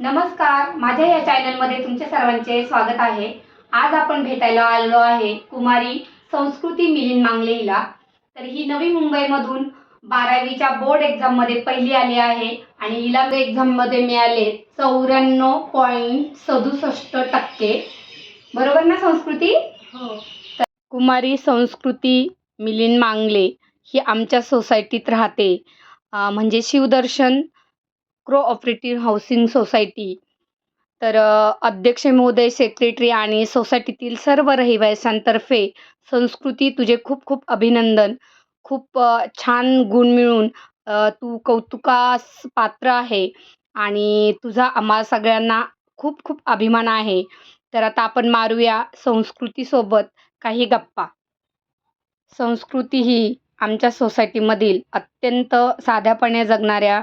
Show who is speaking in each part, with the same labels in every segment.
Speaker 1: नमस्कार माझ्या या चॅनलमध्ये तुमच्या सर्वांचे स्वागत आहे. आज आपण भेटायला आलो आहे कुमारी संस्कृती मिलिंद मांगले हिला तर ही नवी मुंबईमधून बारावीच्या बोर्ड एक्झाममध्ये पहिली आली आहे आणि हिला एक्झाममध्ये मिळाले चौऱ्याण्णव पॉईंट सदुसष्ट टक्के. बरोबर ना संस्कृती?
Speaker 2: हो.
Speaker 1: कुमारी संस्कृती मिलिंद मांगले ही आमच्या सोसायटीत राहते. म्हणजे Shivdarshan cooperative housing society तर अध्यक्ष महोदय सेक्रेटरी आणि सोसायटीतील सर्व रहिवाशांतर्फे संस्कृती तुझे खूप खूप अभिनंदन. खूप छान गुण मिळून तू कौतुकास पात्र आहे आणि तुझा आम्हा सगळ्यांना खूप खूप अभिमान आहे. तर आता आपण मारूया संस्कृतीसोबत काही गप्पा. संस्कृती ही आमच्या सोसायटीमधील अत्यंत साध्यापणे जगणाऱ्या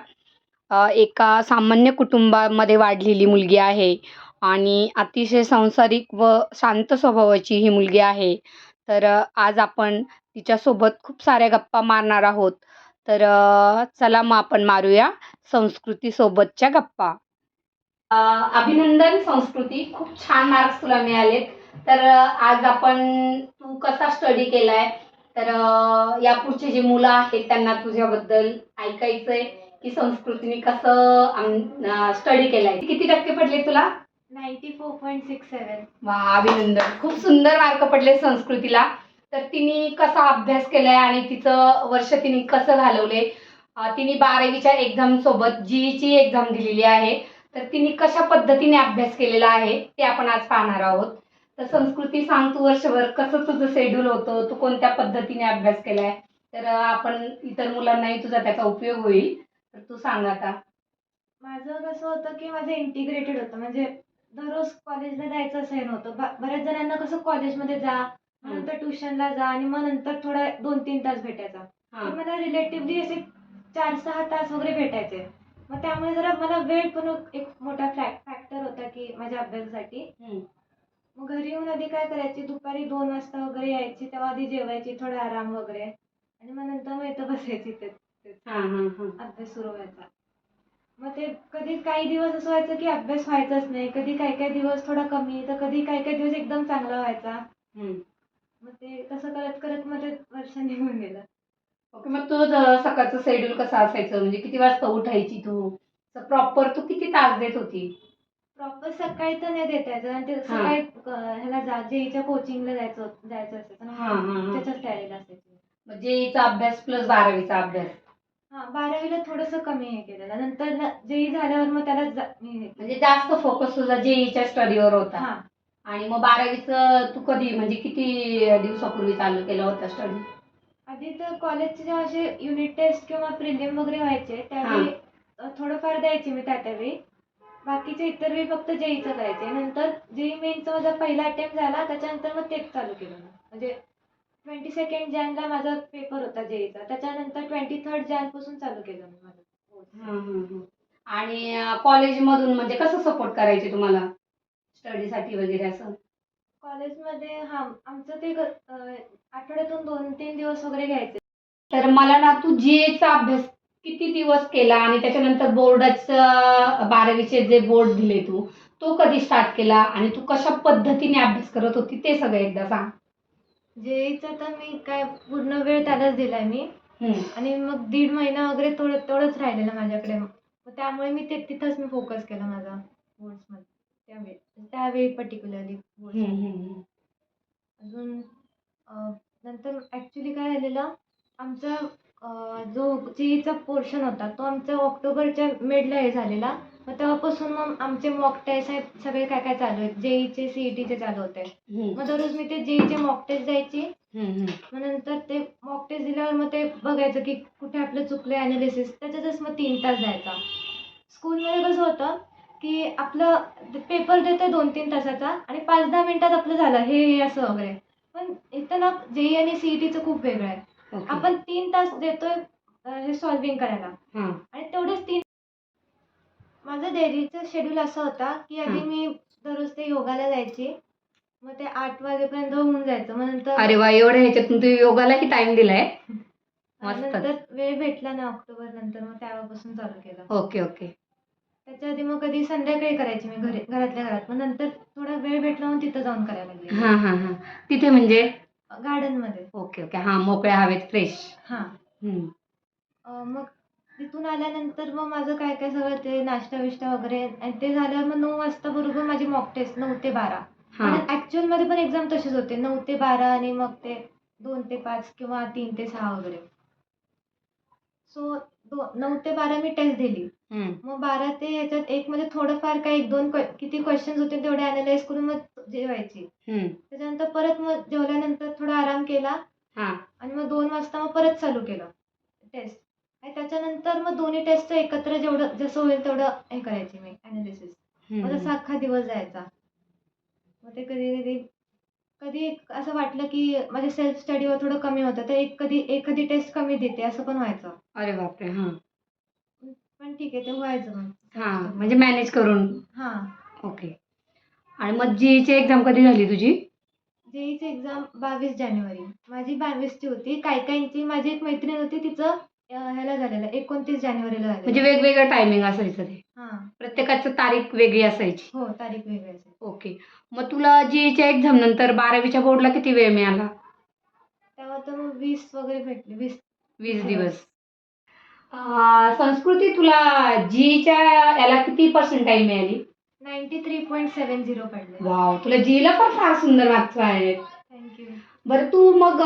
Speaker 1: एका सामान्य कुटुंबामध्ये वाढलेली मुलगी आहे. आणि अतिशय संसारिक व शांत स्वभावाची ही मुलगी आहे. तर आज आपण तिच्यासोबत खूप साऱ्या गप्पा मारणार आहोत. तर चला मग आपण मारूया संस्कृतीसोबतच्या गप्पा. अभिनंदन संस्कृती. खूप छान मार्क्स तुला मिळालेत. तर आज आपण तू कसा स्टडी केलाय? तर यापुढचे जे मुलं आहेत त्यांना तुझ्याबद्दल ऐकायचंय. की संस्कृतीने कसं स्टडी केलाय. किती टक्के पडले तुला?
Speaker 2: Ninety four point six seven.
Speaker 1: वा अभिनंदन. खूप सुंदर मार्क पडले संस्कृतीला. तर तिने कसा अभ्यास केलाय आणि तिचं वर्ष तिने कसं घालवले? तिने बारावीच्या एक्झाम सोबत जीईची एक्झाम दिलेली आहे. तर तिने कशा पद्धतीने अभ्यास केलेला आहे ते आपण आज पाहणार आहोत. तर संस्कृती सांग तू वर्षभर कसं तुझं शेड्यूल होतं? तू कोणत्या पद्धतीने अभ्यास केलाय? तर आपण इतर मुलांनाही तुझा त्याचा उपयोग होईल. तर तू सांग आता.
Speaker 2: माझं कसं होतं की माझं इंटिग्रेटेड होतं. म्हणजे दररोज कॉलेजला जायचं असं हे नव्हतं. ब- बऱ्याच जणांना कसं कॉलेजमध्ये जा मग नंतर ट्युशनला जा आणि मग नंतर थोडा दोन तीन तास भेटायचा.
Speaker 1: हां.
Speaker 2: तर मला रिलेटिव्हली असे चार सहा तास वगैरे भेटायचे. मग त्यामुळे जरा मला वेळ पण एक मोठा फॅक्टर होता की माझ्या अभ्यासासाठी.
Speaker 1: हम्म.
Speaker 2: मग घरी येऊन आधी काय करायची? दुपारी दोन वाजता वगैरे यायची तेव्हा आधी जेवायची थोडा आराम वगैरे. आणि मग नंतर मग इथं बसायची अभ्यास सुरू व्हायचा. मग ते कधी काही दिवस असं व्हायचं की अभ्यास व्हायचाच नाही. कधी काही काही दिवस थोडा कमी तर कधी काही काही दिवस एकदम चांगला व्हायचा.
Speaker 1: हम्म.
Speaker 2: मग ते तसं करत करत मग ते वर्ष निघून गेलं.
Speaker 1: ओके मग तुझं सकाळचं शेड्यूल कसं असायचं? म्हणजे किती वाजता उठायची तू? प्रॉपर तू किती तास देत होती?
Speaker 2: प्रॉपर सकाळी तर नाही देता यायचं आणि ते. सकाळी ह्याला जा जेईच्या कोचिंगला जायचं जायचं असायचं. त्याच्याच तयारीला असायची.
Speaker 1: मग जेईचा अभ्यास प्लस बारावीचा अभ्यास.
Speaker 2: हा बारावीला थोडंसं कमी हे केलेलं. नंतर जेई झाल्यावर मग त्याला जा- मी हे.
Speaker 1: म्हणजे जास्त फोकस तुझा जेईच्या स्टडीवर होता.
Speaker 2: हा.
Speaker 1: आणि मग बारावीचं तू कधी म्हणजे किती दिवसापूर्वी चालू केला होता स्टडी
Speaker 2: आधी तर कॉलेजचे जेव्हा असे युनिट टेस्ट किंवा प्रिलिम वगैरे व्हायचे त्यावेळी अ, थोडंफार द्यायचे मी त्या त्यावेळी. बाकीचे इतर वेळी फक्त जेईचं करायचे. नंतर जेई मेनचा माझा पहिला अटेम्प्ट झाला त्याच्यानंतर मग तेच चालू केलं मी. म्हणजे ट्वेंटी सेकंड जॅनला माझा पेपर होता जेईचा त्याच्यानंतर ट्वेंटी थर्ड जॅनपासून चालू केलं मी माझं.
Speaker 1: आणि कॉलेजमधून म्हणजे कसं सपोर्ट करायचे तुम्हाला? स्टडीसाठी वगैरे असं?
Speaker 2: कॉलेजमध्ये हा आमचं ते ग- अ, आठवड्यातून दोन तीन दिवस वगैरे घ्यायचे.
Speaker 1: तर मला ना तू जेचा अभ्यास किती दिवस केला? आणि त्याच्यानंतर बोर्डाचं बारावीचे जे बोर्ड दिले तू तो कधी स्टार्ट केला? आणि तू कशा पद्धतीने अभ्यास करत होती ते सगळं एकदा सांग.
Speaker 2: जेईचा तर मी काय पूर्ण वेळ त्यालाच दिलाय मी. आणि मग दीड महिना वगैरे थोडं तेवढंच राहिलेलं माझ्याकडे. मग त्यामुळे मी ते तिथंच मी फोकस केला माझा बोर्ड्समध्ये त्यावेळी त्यावेळी पर्टिक्युलरली. अजून नंतर ॲक्च्युली काय झालेलं आमचा जो जेईचा पोर्शन होता तो आमचा ऑक्टोबरच्या मिडला हे झालेला. मग तेव्हापासून मग आमचे मॉक टेस्ट आहेत सगळे काय काय चालू आहेत? जेईचे सी ई टीचे चालू होते. मग दररोज मी ते जेईचे मॉक टेस्ट द्यायची. मग नंतर ते मॉक टेस्ट दिल्यावर मग ते बघायचं की कुठे आपलं चुकलं ॲनालिसिस त्याच्यातच मग तीन तास जायचा स्कूलमध्ये कसं होतं की आपलं पेपर देतोय दोन तीन तासाचा आणि पाच दहा मिनिटात आपलं झालं हे असं वगैरे. पण इथं ना जेई आणि सी ई टीचं खूप वेगळं आहे. आपण तीन तास देतोय हे सॉल्विंग करायला. आणि तेवढेच तीन माझं डेलीचं शेड्यूल असा होता की आधी. मी दररोज ते योगाला जायची. मग ते आठ वाजेपर्यंत होऊन जायचं. मग नंतर
Speaker 1: अरे वा एवढ्या ह्याच्यातून तू योगालाही टाइम दिलाय.
Speaker 2: नंतर वेळ भेटला ना ऑक्टोबर नंतर मग तेव्हापासून चालू केलं.
Speaker 1: Okay okay.
Speaker 2: त्याच्या आधी मग कधी संध्याकाळी करायची मी घरी घरातल्या घरात. मग नंतर थोडा वेळ भेटला म्हणून तिथं जाऊन करायला लागले.
Speaker 1: हां हां हां. तिथे म्हणजे?
Speaker 2: गार्डनमध्ये
Speaker 1: ओके ओके. हां मोकळ्या हवेत फ्रेश.
Speaker 2: हा. अं, मग तिथून आल्यानंतर मग माझं काय काय सगळं ते नाश्ता बिष्टा वगैरे आणि ते झाल्यावर मग नऊ वाजता बरोबर माझी मॉक टेस्ट नऊ ते बारा.
Speaker 1: हां.
Speaker 2: आणि ऍक्च्युअलमध्ये पण एक्झाम तसेच होते. नऊ ते बारा आणि मग ते दोन ते पाच किंवा तीन ते सहा वगैरे. सो नऊ ते बारा मी टेस्ट दिली.
Speaker 1: हम्म.
Speaker 2: मग बारा ते ह्याच्यात एक मध्ये थोडंफार काही एक दोन que- किती क्वेश्चन्स होते तेवढे अनालाइज करून मग जेवायची.
Speaker 1: हम्म.
Speaker 2: त्याच्यानंतर परत मग जेवल्यानंतर थोडा आराम केला.
Speaker 1: हां.
Speaker 2: आणि मग दोन वाजता मग परत चालू केलं. टेस्ट आणि त्याच्यानंतर मग दोन्ही टेस्ट एकत्र जेवढं जसं होईल तेवढं हे करायची मी अनालिसिस मग तसा. अख्खा दिवस जायचा. मग ते कधी कधी कधी एक असं वाटलं की माझ्या सेल्फ स्टडीवर थोडं कमी होतं तर एक कधी एखादी टेस्ट कमी देते असं पण व्हायचं.
Speaker 1: अरे बापरे हां.
Speaker 2: पण ठीक आहे ते व्हायचं मग.
Speaker 1: हां म्हणजे मॅनेज करून.
Speaker 2: हां.
Speaker 1: ओके आणि मग जीची एक्झाम कधी झाली तुझी?
Speaker 2: जेईची एक्झाम बावीस जानेवारी. माझी बावीसची होती. काही काहींची माझी एक मैत्रीण होती तिचं ह्याला झालेलं एकोणतीस जानेवारीला
Speaker 1: म्हणजे
Speaker 2: झालेलं
Speaker 1: वेगवेगळं टायमिंग असायचं ते.
Speaker 2: हां.
Speaker 1: प्रत्येकाचं तारीख वेगळी असायची.
Speaker 2: हो तारीख वेगळी असेल
Speaker 1: ओके. मग तुला जीच्या एक्झाम नंतर बारावीच्या बोर्डला किती वेळ मिळाला?
Speaker 2: तेव्हा तर मग वीस वगैरे भेटले वीस.
Speaker 1: वीस दिवस. अं, संस्कृती तुला जीच्या याला किती पर्सेंटाईल मिळाली?
Speaker 2: Ninety three point seven zero पडले.
Speaker 1: वाव तुला जीला पण फार सुंदर मार्क्स आहेत बरं तू मग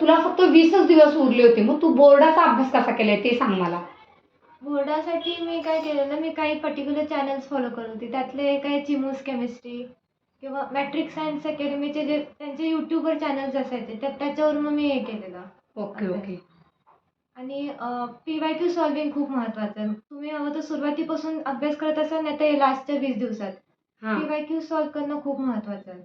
Speaker 1: तुला फक्त वीसच दिवस उरले होते. मग तू बोर्डाचा अभ्यास कसा केलाय ते सांग मला.
Speaker 2: बोर्डासाठी मी काय केलं ना मी काही पर्टिक्युलर चॅनल्स फॉलो करत होते. त्यातले काही चिमूस केमिस्ट्री किंवा मॅट्रिक सायन्स अकॅडमीचे जे त्यांचे यूट्यूबवर चॅनल्स असायचे त्या त्याच्यावर मग मी हे केलेलं.
Speaker 1: Okay okay.
Speaker 2: आणि पी वाय क्यू सॉल्विंग खूप महत्त्वाचं आहे तुम्ही हवं तर सुरुवातीपासून अभ्यास करत असाल नाही तर लास्टच्या वीस दिवसात. पी वाय क्यू सॉल्व करणं खूप महत्त्वाचं आहे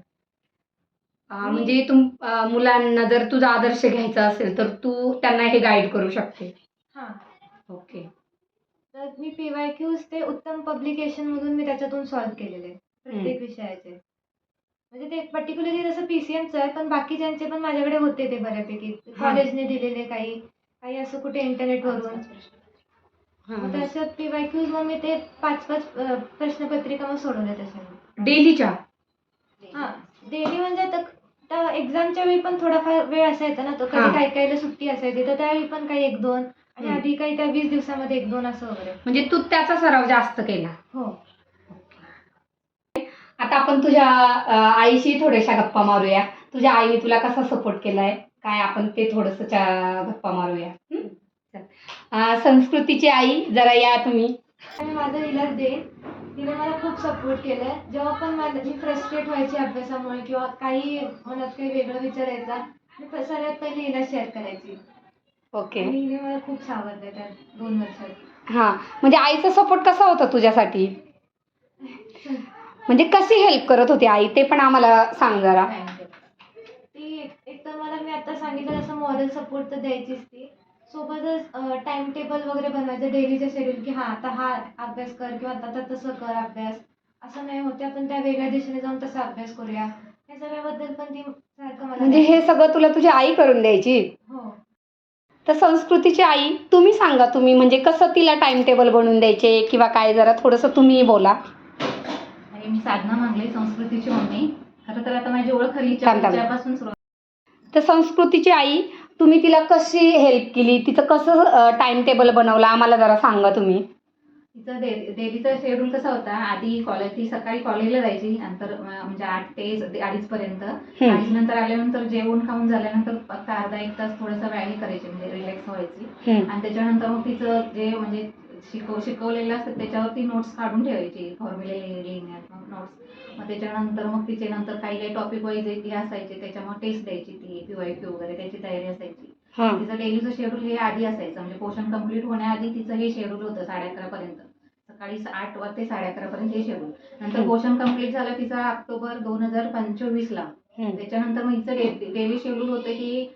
Speaker 1: म्हणजे तुम अं, मुलांना जर तुझा आदर्श घ्यायचा असेल तर तू त्यांना हे गाईड करू शकते.
Speaker 2: हां.
Speaker 1: ओके
Speaker 2: तर मी पी वाय क्यूज ते उत्तम पब्लिकेशनमधून मी त्याच्यातून सॉल्व केलेले प्रत्येक विषयाचे. म्हणजे ते पर्टिक्युलरली जसं पी सी एमचं आहे पण बाकीच्यांचे पण माझ्याकडे होते ते बऱ्यापैकी. कॉलेजने दिलेले काही काही असं कुठे इंटरनेटवरून मग
Speaker 1: हां.
Speaker 2: तसं पी वाय क्यूज मग मी ते पाच पाच अं, प्रश्नपत्रिका मग सोडवल्या तशा
Speaker 1: डेलीच्या?
Speaker 2: हां. डेली म्हणजे आता त्या एक्झामच्या वेळी पण थोडाफार वेळ असायचा ना तो
Speaker 1: हां.
Speaker 2: कधी काही काहीला सुट्टी असायची तर त्यावेळी पण काही एक दोन आणि
Speaker 1: हम्म.
Speaker 2: आधी काही त्या वीस दिवसामध्ये एक दोन असं वगैरे
Speaker 1: म्हणजे तू त्याचा सराव जास्त केला
Speaker 2: हो
Speaker 1: आता आपण तुझ्या अं, आईशी थोड्याशा गप्पा मारूया तुझ्या आईने तुला कसा सपोर्ट केलाय काय आपण ते थोडस गप्पा मारूया हं? चल. अं, संस्कृतीची आई जरा या तुम्ही
Speaker 2: आणि माझं हिलाच देईन तिने मला खूप सपोर्ट केलाय. जेव्हा पण माझं मी फ्रस्ट्रेट व्हायची अभ्यासामुळे किंवा काही मनात काही वेगळं विचारायचा मी प- सर्वात पहिले हिला शेअर करायची.
Speaker 1: ओके
Speaker 2: आणि हिने मला खूप सावरलं त्या दोन वर्षात.
Speaker 1: हा. म्हणजे आईचा सपोर्ट कसा होता तुझ्यासाठी? म्हणजे कशी हेल्प करत होती आई? ते पण आम्हाला सांग जरा.
Speaker 2: ती एक- एक तर मला मी आता सांगितलं तसं मॉरल सपोर्ट तर द्यायचीच ती. सोबतच टाइम टेबल वगैरे बनवायचं डेलीचं शेड्यूल की हा आता हा अभ्यास कर किंवा आता आता तसं कर अभ्यास. असं नाही होते आपण त्या वेगळ्या दिशेने जाऊन तसा अभ्यास करूया. या सगळ्याबद्दल पण ती सारखं मला
Speaker 1: म्हणजे हे सगळं तुला तुझी आई करून द्यायची?
Speaker 2: हो.
Speaker 1: तर संस्कृतीची आई तुम्ही सांगा तुम्ही म्हणजे कसं तिला टाइम टेबल बनवून द्यायचे किंवा काय जरा थोडंसं तुम्ही बोला.
Speaker 3: आणि मी साधना मांगले संस्कृतीची मम्मी. खरं तर आता माझी ओळख खरी
Speaker 1: थांब, थांब.
Speaker 3: पासून सुरू
Speaker 1: तर संस्कृतीची आई तुम्ही तिला कशी हेल्प केली? तिचं कसं टाइम टेबल बनवलं? आम्हाला जरा सांगा तुम्ही.
Speaker 3: तिचं डे डेलीचा शेड्यूल कसा होता? आधी कॉलेज ती सकाळी कॉलेजला जायची. नंतर म्हणजे आठ ते अडीच पर्यंत. नंतर आल्यानंतर जेवण खाऊन झाल्यानंतर फक्त अर्धा एक तास थोडंसं व्यायाम करायची. म्हणजे रिलॅक्स व्हायची. आणि त्याच्यानंतर मग तिचं जे म्हणजे शिकव शिकवलेलं असतं त्याच्यावरती नोट्स काढून ठेवायची फॉर्म्युले लिहिण्यात नोट्स मग त्याच्यानंतर मग तिचे नंतर काही काही टॉपिक वाईज हे असायचे त्याच्यामुळे टेस्ट द्यायची ती पी वाय क्यू वगैरे त्याची तयारी असायची. तिचं डेलीचं शेड्यूल हे आधी असायचं म्हणजे पोषण कंप्लीट होण्याआधी तिचं हे शेड्यूल होतं साडे अकरा पर्यंत. सकाळी आठ वा ते साडे अकरा पर्यंत हे शेड्यूल नंतर. पोषण कंप्लीट झालं तिचं ऑक्टोबर दोन हजार पंचवीस ला. त्याच्यानंतर मग हिचं डेली शेड्यूल होतं की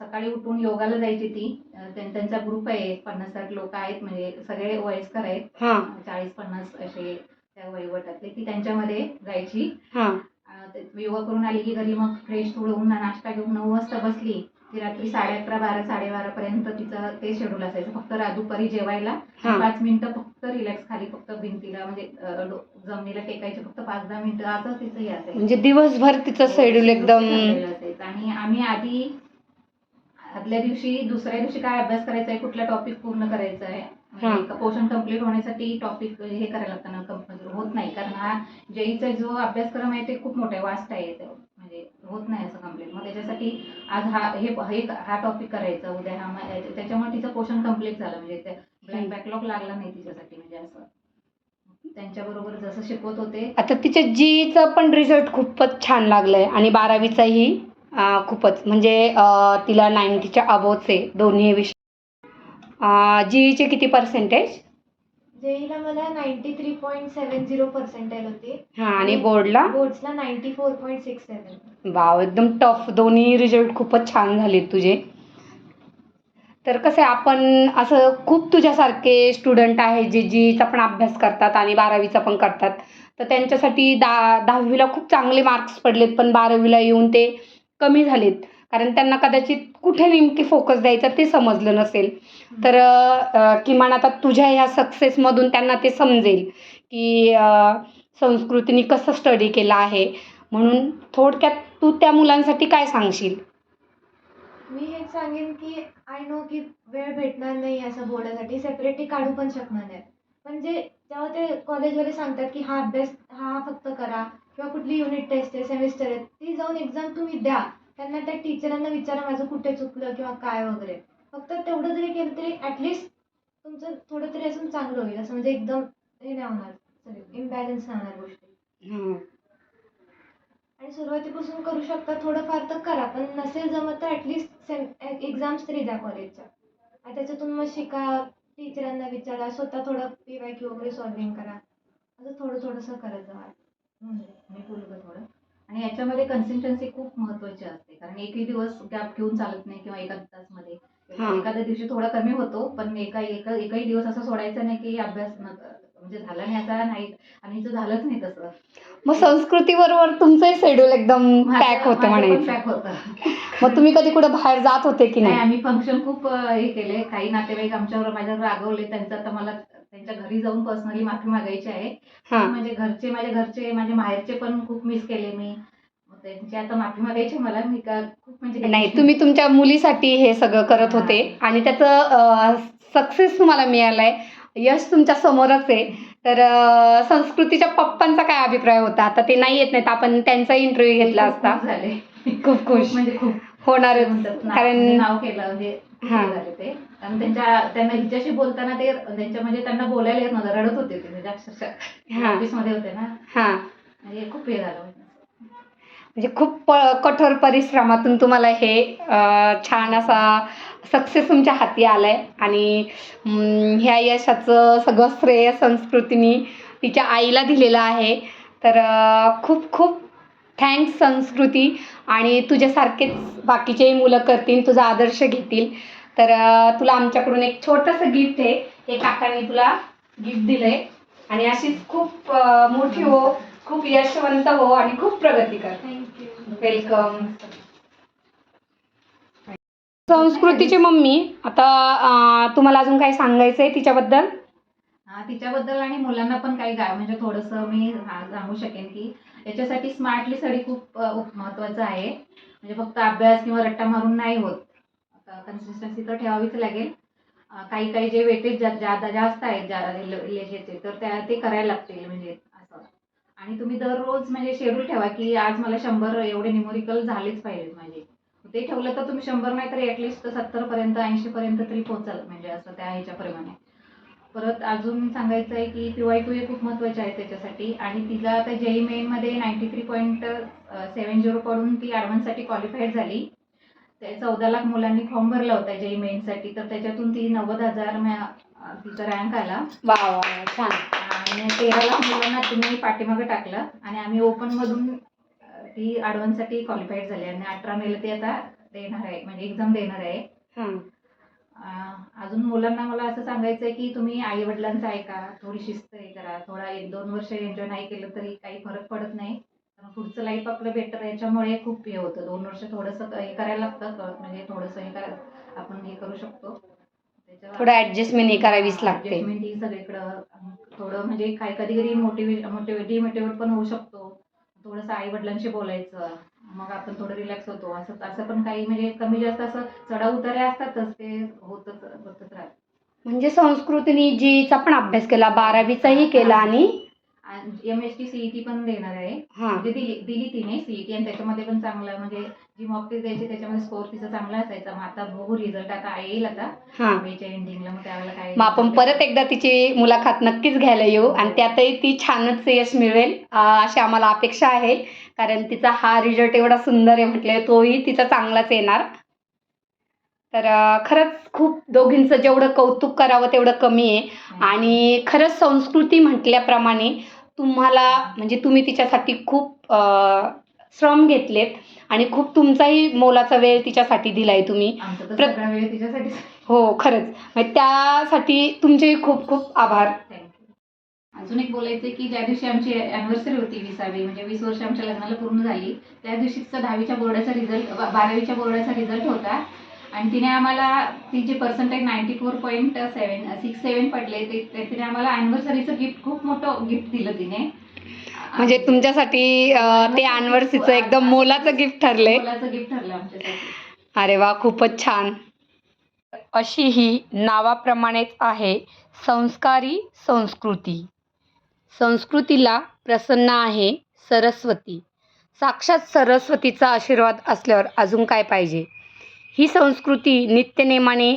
Speaker 3: सकाळी उठून योगाला जायची ती. त्यां- त्यांचा ग्रुप आहे. पन्नास साठ लोक आहेत. म्हणजे सगळे वयस्कर आहेत.
Speaker 1: हा.
Speaker 3: चाळीस पन्नास असे त्या वयोगटातले. ती त्यांच्यामध्ये जायची.
Speaker 1: हा.
Speaker 3: अं, ते योगा करून आली की घरी मग फ्रेश थोडं होऊन नाश्ता घेऊन नऊ वाजता बसली. ती रात्री साडे अकरा बारा साडेबारापर्यंत तिचं ते शेड्यूल असायचं. फक्त रा- दुपारी जेवायला.
Speaker 1: हा.
Speaker 3: पाच मिनिटं फक्त रिलॅक्स खाली फक्त भिंतीला म्हणजे अं, डो- जमिनीला टेकायचे फक्त पाच दहा मिनिटं. असंच तिचं हे असायचं.
Speaker 1: म्हणजे दिवसभर तिचं शेड्यूल एकदम
Speaker 3: ठरलेलं असायचं. आणि आम्ही आधी आदल्या दिवशी दुसऱ्या दिवशी काय अभ्यास करायचा आहे कुठला टॉपिक पूर्ण करायचा आहे? म्हणजे पोर्शन कंप्लीट होण्यासाठी टॉपिक हे करायला लागतं होत नाही. कारण हा जेईचा जो अभ्यासक्रम आहे ते खूप मोठा आहे वास्ट आहे. म्हणजे होत नाही असं कंप्लीट मग त्याच्यासाठी आज हा हे हे टॉपिक करायचा. उद्या हा त्याच्यामुळे तिचं पोर्शन कंप्लीट झालं. म्हणजे बॅकलॉग लागला नाही तिच्यासाठी. म्हणजे असं. त्यांच्याबरोबर जसं शिकवत होते.
Speaker 1: आता तिच्या जीचं पण रिझल्ट खूपच छान लागलाय. आणि बारावीचाही खूपच. म्हणजे तिला नाईन्टीच्या अबोवचे दोन्ही विषय. जीईचे किती पर्सेंटेज
Speaker 2: जेईला मला ninety three point seven zero percentile होते.
Speaker 1: हां आणि बोर्डला
Speaker 2: बोर्ड्सला ninety four point six seven
Speaker 1: wow एकदम टफ दोन्ही रिझल्ट खूपच छान झाले तुझे. तर कसं आहे आपण असं खूप तुझ्यासारखे स्टुडंट आहेत जे जीचा पण अभ्यास करतात आणि बारावीचा पण करतात. तर त्यांच्यासाठी दा दहावीला खूप चांगले मार्क्स पडलेत पण बारावीला येऊन ते कमी झालेत. कारण त्यांना कदाचित कुठे नेमकी फोकस द्यायचा ते समजलं नसेल. तर किमान आता तुझ्या ह्या सक्सेसमधून त्यांना ते समजेल की संस्कृतीने कसं स्टडी केलं आहे. म्हणून थोडक्यात तू त्या मुलांसाठी काय सांगशील?
Speaker 2: मी हेच सांगेन की आय नो की वेळ भेटणार नाही असं बोलण्यासाठी सेपरेटली काढू पण शकणार नाही पण जे जेव्हा ते कॉलेजवाले सांगतात की हा अभ्यास हा फक्त करा. किंवा कुठली युनिट टेस्ट आहे सेमिस्टर आहे ती जाऊन एक्झाम तुम्ही द्या. त्यांना त्या टीचरांना विचारा माझं कुठे चुकलं किंवा काय वगैरे. फक्त तेवढं जरी केलं तरी ॲटलिस्ट तुमचं थोडं तरी असून चांगलं होईल. असं म्हणजे एकदम हे नाही होणार. इम्बॅलन्स नाही होणार गोष्टी. आणि सुरुवातीपासून करू शकता थोडंफार तर करा पण नसेल जमत तर ॲटलिस्ट सेम एक्झाम्स तरी द्या कॉलेजच्या आणि त्याच्यातून मग शिका टीचरांना विचारा स्वतः थोडं पी वाय क्यू वगैरे सॉल्विंग करा. असं थोडं थोडंसं करत जा.
Speaker 3: थोडं? आणि याच्यामध्ये कन्सिस्टन्सी खूप महत्वाची असते. कारण एकही दिवस गॅप घेऊन चालत नाही किंवा एका तासमध्ये. एखाद्या दिवशी थोडा कमी होतो पण एका एका एकही दिवस असं सोडायचा नाही की अभ्यास म्हणजे झाला नाही असा नाही आणि झालंच नाही तसं.
Speaker 1: मग संस्कृती बरोबर तुमचंही शेड्यूल एकदम पॅक होतं म्हणायचं.
Speaker 3: पॅक होतं.
Speaker 1: मग तुम्ही कधी कुठं बाहेर जात होते की
Speaker 3: नाही आम्ही फंक्शन खूप हे केले. काही नातेवाईक आमच्यावर माझ्यावर रागवले. त्यांचं आता मला त्यांच्या घरी जाऊन पर्सनली माफी मागायची आहे.
Speaker 1: हां.
Speaker 3: म्हणजे घरचे माझ्या घरचे माझे माहेरचे पण खूप मिस केले मी. मग त्यांची आता माफी मागायची मला. मी का खूप म्हणजे
Speaker 1: नाही तुम्ही तुमच्या मुलीसाठी हे सगळं करत होते. आणि त्याचं सक्सेस तुम्हाला मिळालाय. यश तुमच्या समोरच आहे. तर अं, संस्कृतीच्या पप्पांचा काय अभिप्राय होता? आता ते नाही येत नाहीत. आपण त्यांचा इंटरव्ह्यू घेतला असता.
Speaker 3: झाले.
Speaker 1: खूप खुश.
Speaker 3: म्हणजे खूप
Speaker 1: होणारच.
Speaker 3: म्हणतात ना,
Speaker 1: कारण
Speaker 3: म्हणजे नाव केलं म्हणजे झाले ते. आणि त्यांच्या त्यांना हिच्याशी बोलताना ते त्यांच्या म्हणजे त्यांना बोलायला येत नव्हतं रडत होते ते म्हणजे अक्षरशः.
Speaker 1: हा.
Speaker 3: ऑफिसमध्ये होते ना.
Speaker 1: हां.
Speaker 3: म्हणजे खूप हे झालं
Speaker 1: म्हणजे खूप कठोर परिश्रमातून तुम्हाला हे छान असा सक्सेस तुमच्या हाती आलाय. आणि ह्या यशाचं सगळं श्रेय संस्कृतीने तिच्या आईला दिलेलं आहे. तर खूप खूप थँक्स संस्कृती आणि तुझ्यासारखेच बाकीचेही मुलं करतील तुझा आदर्श घेतील. तर तुला आमच्याकडून एक छोटंसं गिफ्ट आहे. हे काकांनी तुला गिफ्ट दिलंय. आणि अशीच खूप मोठी हो खूप यशवंत हो आणि खूप प्रगती कर.
Speaker 2: थँक्यू
Speaker 1: वेलकम संस्कृतीची मम्मी आता तुम्हाला अजून काही सांगायचं आहे तिच्याबद्दल?
Speaker 3: तिच्याबद्दल आणि मुलांना पण काही गा म्हणजे थोडंसं मी सांगू शकेन की याच्यासाठी स्मार्टली स्टडी खूप अ, महत्त्वाचं आहे. म्हणजे फक्त अभ्यास किंवा रट्टा मारून नाही होत. कन्सिस्टन्सी तर ठेवावीच लागेल. काही काही जे वेटेज जा जास्त आहेत ज्या लेजेचे तर त्या ते करायला लागतील म्हणजे असं. आणि तुम्ही दररोज म्हणजे शेड्यूल ठेवा की आज मला शंभर एवढे न्यूमरिकल झालेच पाहिजेत म्हणजे ते ठेवलं तर तुम्ही शंभर नाही तर ॲटलिस्ट सत्तरपर्यंत ऐंशीपर्यंत तरी पोचाल म्हणजे असं त्या ह्याच्याप्रमाणे. परत अजून सांगायचं आहे की पी वाय क्यू हे खूप महत्त्वाचे आहे त्याच्यासाठी. आणि तिला आता JEE मेनमध्ये ninety three point seven zero पडून ती ॲडव्हान्ससाठी क्वालिफाईड झाली. ते चौदा लाख मुलांनी फॉर्म भरला होता जेई मेनसाठी तर त्याच्यातून ती नव्वद हजार तिचा रँक आला.
Speaker 1: वा वा वा, छान.
Speaker 3: आणि तेरा लाख मुलांना तिने पाठीमागे टाकलं. आणि आम्ही ओपनमधून ती ॲडव्हान्ससाठी क्वालिफाईड झाली. आणि अठरा मेला ती आता देणार आहे. म्हणजे एक्झाम देणार आहे. अजून मुलांना मला असं सांगायचं आहे की तुम्ही आई वडिलांचं ऐका. थोडी शिस्त हे करा थोडा एक दोन वर्ष एन्जॉय नाही केलं तरी काही फरक पडत नाही. कारण पुढचं लाईफ आपलं बेटर याच्यामुळे खूप हे होतं. दोन वर्ष थोडंसं हे करायला लागतं. म्हणजे थोडंसं हे करायला आपण हे करू शकतो.
Speaker 1: थोडं ऍडजस्टमेंट ही करावीच लागते.
Speaker 3: ही सगळीकडं थोडं म्हणजे काय कधी कधी मोटिवे मोटिवे डिमोटिवेट पण होऊ शकतो. थोडंसं आई वडिलांशी बोलायचं. मग आपण थोडं रिलॅक्स होतो. असं असं पण काही म्हणजे कमी जास्त असं चढाव उतारे असतातच ते होतच होतच राहत.
Speaker 1: म्हणजे संस्कृतीने जीचा पण अभ्यास केला बारावीचाही केला आणि
Speaker 3: एम एस टी सीईटी पण देणार आहे.
Speaker 1: हा.
Speaker 3: म्हणजे दिली दिली तिने सीईटी आणि त्याच्यामध्ये पण चांगलं म्हणजे जी मॉक टेस्ट द्यायची त्याच्यामध्ये स्कोर तिचा चांगला असायचा. मग आता बघू रिझल्ट आता येईल आता.
Speaker 1: हा.
Speaker 3: मेच्या एंडिंगला मग त्यावेळेला काय
Speaker 1: मग आपण परत एकदा तिची मुलाखत नक्कीच घ्यायला येऊ आणि त्यातही ती छानच यश मिळवेल अं, अशी आम्हाला अपेक्षा आहे. कारण तिचा हा रिझल्ट एवढा सुंदर आहे म्हटले तोही तिचा चांगलाच येणार. तर खरंच खूप दोघींचं जेवढं कौतुक करावं तेवढं कमी आहे. आणि खरंच संस्कृती म्हटल्याप्रमाणे तुम्हाला म्हणजे तुम्ही तिच्यासाठी खूप श्रम घेतलेत आणि खूप तुमचाही मोलाचा वेळ तिच्यासाठी दिलाय तुम्ही.
Speaker 3: वेळ तिच्यासाठी
Speaker 1: हो खरंच. म्हणजे त्यासाठी तुमचेही खूप खूप आभार.
Speaker 3: अजून एक बोलायचं की ज्या दिवशी आमची अॅनिव्हर्सरी होती विसावी म्हणजे वीस वर्ष आमच्या लग्नाला पूर्ण झाली त्या दिवशीचा दहावीच्या बोर्डाचा रिझल्ट बारावीच्या बोर्डाचा रिझल्ट होता. आणि तिने आम्हाला ती जे percentage ninety four point seven six seven पडले ते तिने आम्हाला अॅनिव्हर्सरीचं गिफ्ट खूप मोठं गिफ्ट दिलं तिने.
Speaker 1: म्हणजे तुमच्यासाठी ते अॅनिव्हर्सरीचं एकदम मोलाचं गिफ्ट ठरले.
Speaker 3: मुलाचं गिफ्ट ठरलं आमच्यासाठी.
Speaker 1: अरे वा खूपच छान. अशी ही नावाप्रमाणेच आहे संस्कारी संस्कृती. संस्कृतीला प्रसन्न आहे सरस्वती. साक्षात सरस्वतीचा आशीर्वाद असल्यावर अजून काय पाहिजे? ही संस्कृती नित्यनेमाने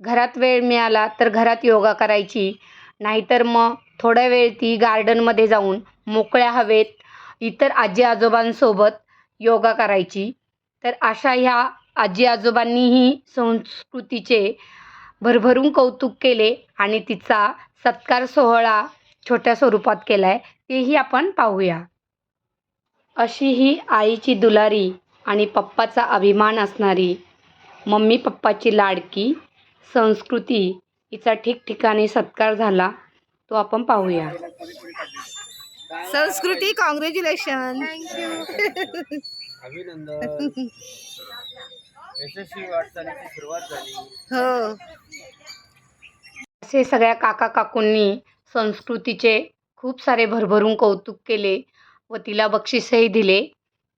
Speaker 1: घरात वेळ मिळाला तर घरात योगा करायची. नाहीतर मग थोड्या वेळ ती गार्डनमध्ये जाऊन मोकळ्या हवेत इतर आजी आजोबांसोबत योगा करायची. तर अशा ह्या आजी आजोबांनीही संस्कृतीचे भरभरून कौतुक केले आणि तिचा सत्कार सोहळा छोट्या स्वरूपात केला आहे तेही आपण पाहूया. अशी ही आईची दुलारी आणि पप्पाचा अभिमान असणारी मम्मी पप्पाची लाडकी संस्कृती हिचा ठिकठिकाणी सत्कार झाला तो आपण पाहूया.
Speaker 4: संस्कृती कॉंग्रॅच्युलेशन.
Speaker 5: अभिनंदन यशस्वी वाटचालीची सुरुवात झाली.
Speaker 4: हो.
Speaker 1: असे सगळ्या काका काकूंनी संस्कृतीचे खूप सारे भरभरून कौतुक केले व तिला बक्षीसही दिले.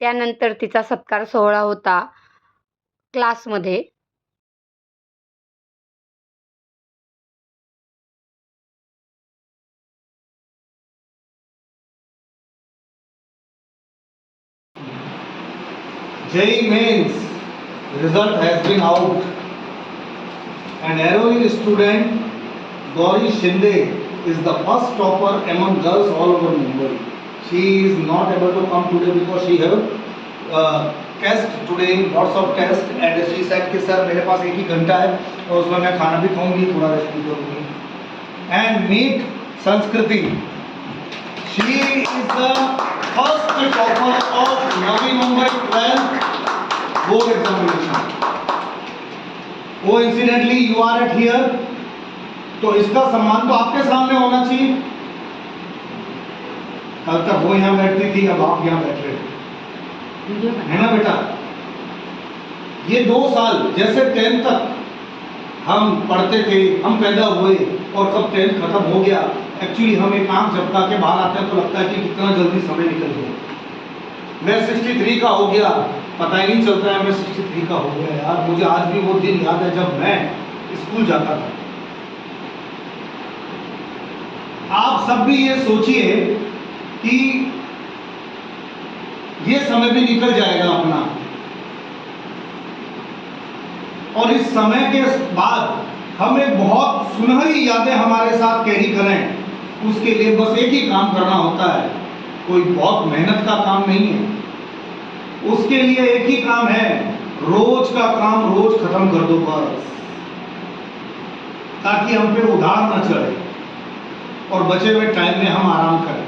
Speaker 1: त्यानंतर तिचा सत्कार सोहळा होता. क्लास
Speaker 6: मधे JEE mains result has been out and our own student Gauri Shinde is the first topper among girls all over Mumbai she is not able to come today because she have cast today lots of test and she said K sir मेरे पास एक ही घंटा है और उसमें मैं खाना भी खाऊँगी, थोड़ा रेस्ट भी करूँगी। And meet Sanskriti. She is the first topper of Navi Mumbai twelfth board examination वो incidentally you are at here तो इसका सम्मान तो आपके सामने होना चाहिए। कल तक वो यहाँ बैठती थी, अब आप यहाँ बैठ रहे हो। है ना बेटा? ये दो साल, जैसे टेंथ तक हम पढ़ते थे, हम पैदा हुए और कब टेंथ खत्म हो गया एक्चुअली हम एक आँख झपका के बाहर आते हैं तो लगता है कि कितना जल्दी समय निकल गया। मैं 63 का हो गया, पता ही नहीं चलता है मैं 63 का हो गया यार। मुझे आज भी वो दिन याद है जब मैं स्कूल जाता था। आप सब भी ये सोचिए कि ये समय भी निकल जाएगा अपना। और इस समय के बाद हम बहुत सुनहरी यादें हमारे साथ कैरी करें। उसके लिए बस एक ही काम करना होता है। कोई बहुत मेहनत का काम नहीं है। उसके लिए एक ही काम है, रोज का काम रोज खत्म कर दो बस। ताकि हम पे उधार न चढ़े और बचे हुए टाइम में हम आराम करें।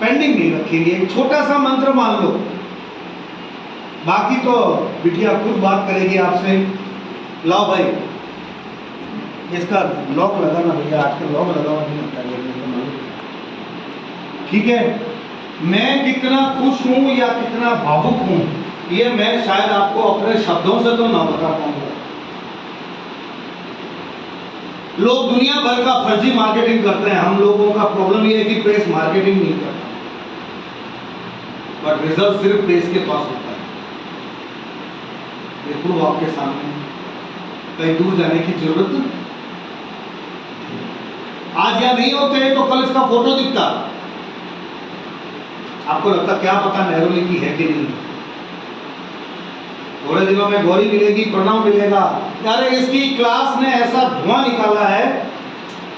Speaker 6: पेंडिंग नहीं रखेंगे एक छोटा सा मंत्र मान लो। बाकी तो बिटिया खुद बात करेगी आपसे। लाओ भाई। इसका लॉक लगाना भैया, आजकल लॉक लगा हुआ नहीं होता है। ठीक है? मैं कितना खुश हूँ या कितना भावुक हूँ, ये मैं शायद आपको अपने शब्दों से तो ना बता पाऊँगा। लोग दुनिया भर का फर्जी मार्केटिंग करते हैं। हम लोगों का प्रॉब्लम ये है कि प्रेस मार्केटिंग नहीं करता। बट रिज़ल्ट सिर्फ़ देश के पास होता है। देखो आपके सामने। कहीं दूर जाने की ज़रूरत आज या नहीं होते हैं तो कल इसका फ़ोटो दिखता। आपको लगता क्या पता नेहरू की है कि नहीं? थोड़े दिनों में गौरी मिलेगी प्रणव मिलेगा। यार इसकी क्लास ने ऐसा धुआँ निकाला है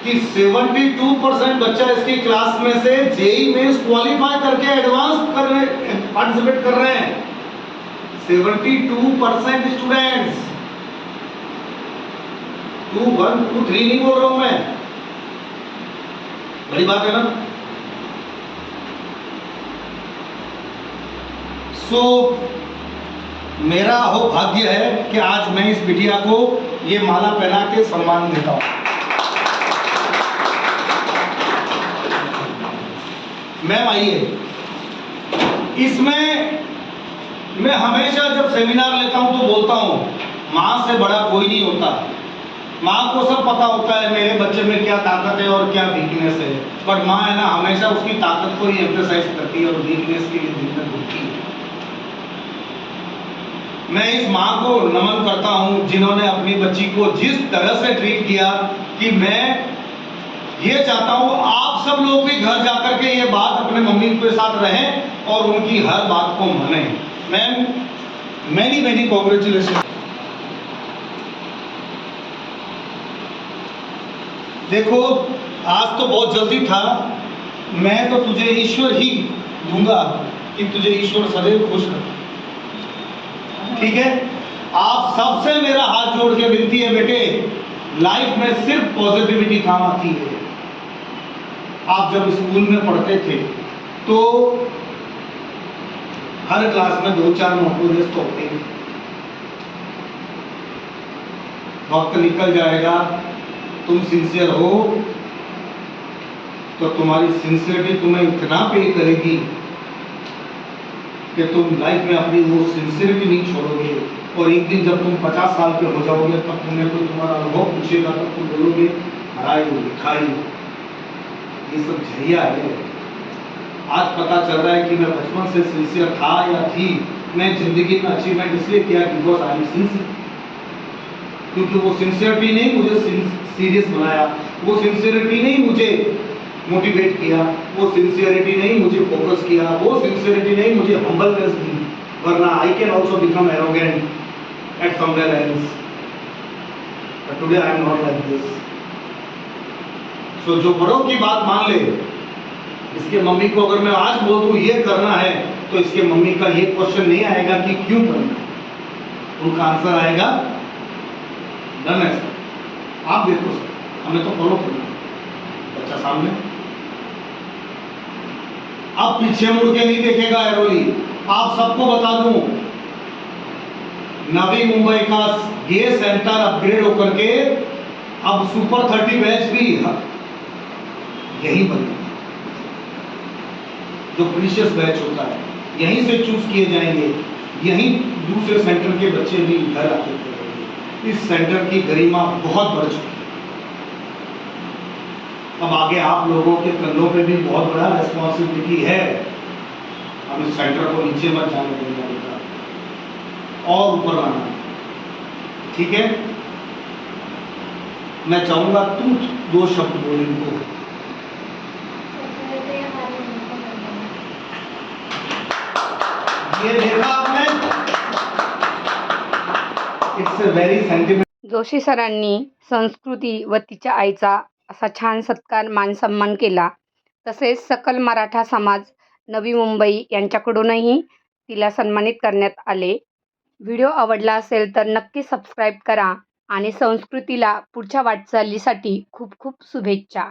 Speaker 6: कि 72 परसेंट बच्चा इसकी क्लास में से जेई में क्वालिफाई करके एडवांस कर रहे पार्टिसिपेट कर रहे हैं। 72 percent students two one two three नहीं बोल रहा हूँ मैं। बड़ी बात है ना? सो so, मेरा हो भाग्य है कि आज मैं इस बिटिया को ये माला पहना के सम्मान देता हूँ। मैम, आइए। इसमें मैं हमेशा जब सेमिनार लेता हूँ तो बोलता हूँ, माँ से बड़ा कोई नहीं होता। माँ को सब पता होता है, मेरे बच्चे में क्या ताकत है और क्या वीकनेस है। बट माँ है ना, हमेशा उसकी ताकत को ही एम्फेसाइज करती है और वीकनेस के लिए में घूमती है। मैं इस माँ को नमन करता हूँ, जिन्होंने अपनी बच्ची को जिस तरह से ट्रीट किया कि मैं ये चाहता हूँ, आप सब लोग भी घर जाकर के ये बात अपने मम्मी के साथ रहें और उनकी हर बात को माने। मैम मैनी मैनी कॉन्ग्रेचुलेशन देखो, आज तो बहुत जल्दी था। मैं तो तुझे ईश्वर ही दूँगा कि तुझे ईश्वर सदैव खुश रखे। ठीक है? आप सबसे मेरा हाथ जोड़ के विनती है, बेटे लाइफ में सिर्फ़ पॉजिटिविटी काम आती है। आप जब स्कूल में पढ़ते थे तो हर क्लास में दो चार मोटोरिस्ट होते थे। वक्त निकल जाएगा, तुम सिंसियर हो तो तुम्हारी सिंसियरिटी तुम्हें इतना पे करेगी कि तुम लाइफ में अपनी वो सिंसियरिटी नहीं छोड़ोगे। और एक दिन जब तुम पचास साल के हो जाओगे, तब तुम्हें कोई तुम्हारा अनुभव पूछेगा, तब तुम बोलोगे पढ़ाई लिखाई ये सब झरिया है। आज पता चल रहा है कि मैं बचपन से सिंसियर था या थी। मैं ज़िंदगी में अचीवमेंट इसलिए किया बिकॉज़ आई एम सिंसियर क्योंकि वो सिंसियरिटी ने मुझे सीरियस बनाया। वो सिंसियरिटी ने मुझे मोटिवेट किया। वो सिंसियरिटी ने मुझे फोकस किया। वो सिंसियरिटी ने मुझे हम्बलनेस दी। Verna I can also become arrogant at somewhere else but today I am not like this so जो बड़ों की बात मान ले, इसके मम्मी को अगर मैं आज बोल दूँ, ये करना है तो इसके मम्मी का ये क्वेश्चन नहीं आएगा कि क्यों करना है। उनका आंसर आएगा डन आप देखो सर, हमें तो फॉलो करना बच्चा सामने। अब पीछे मुड़ के नहीं देखेगा एरोली आप सबको बता दूँ, नवी मुंबई का ये सेंटर अपग्रेड होकर के अब सुपर थर्टी बैच भी यही बने जो प्रीशियस बैच होता है, यहीं से चूज़ किए जाएँगे। यहीं दूसरे सेंटर के बच्चे भी घर आके पढ़ेंगे इस सेंटर की गरिमा बहुत बढ़ चुकी है। अब आगे आप लोगों के कंधों पे भी बहुत बड़ा रेस्पॉन्सिबिलिटी है। अब इस सेंटर को नीचे मत जाने देना बेटा। और ऊपर आना। ठीक है? मैं चाहूँगा तू दो शब्द बोल इनको। ये देखा आपने? इट्स अ सेंटिमेंट
Speaker 1: जोशी सरांनी संस्कृती व तिच्या आईचा असा छान सत्कार मानसन्मान केला. तसेच सकल मराठा समाज नवी मुंबई यांच्याकडूनही तिला सन्मानित करण्यात आले. व्हिडिओ आवडला असेल तर नक्की सबस्क्राईब करा आणि संस्कृतीला पुढच्या वाटचालीसाठी खूप खूप शुभेच्छा.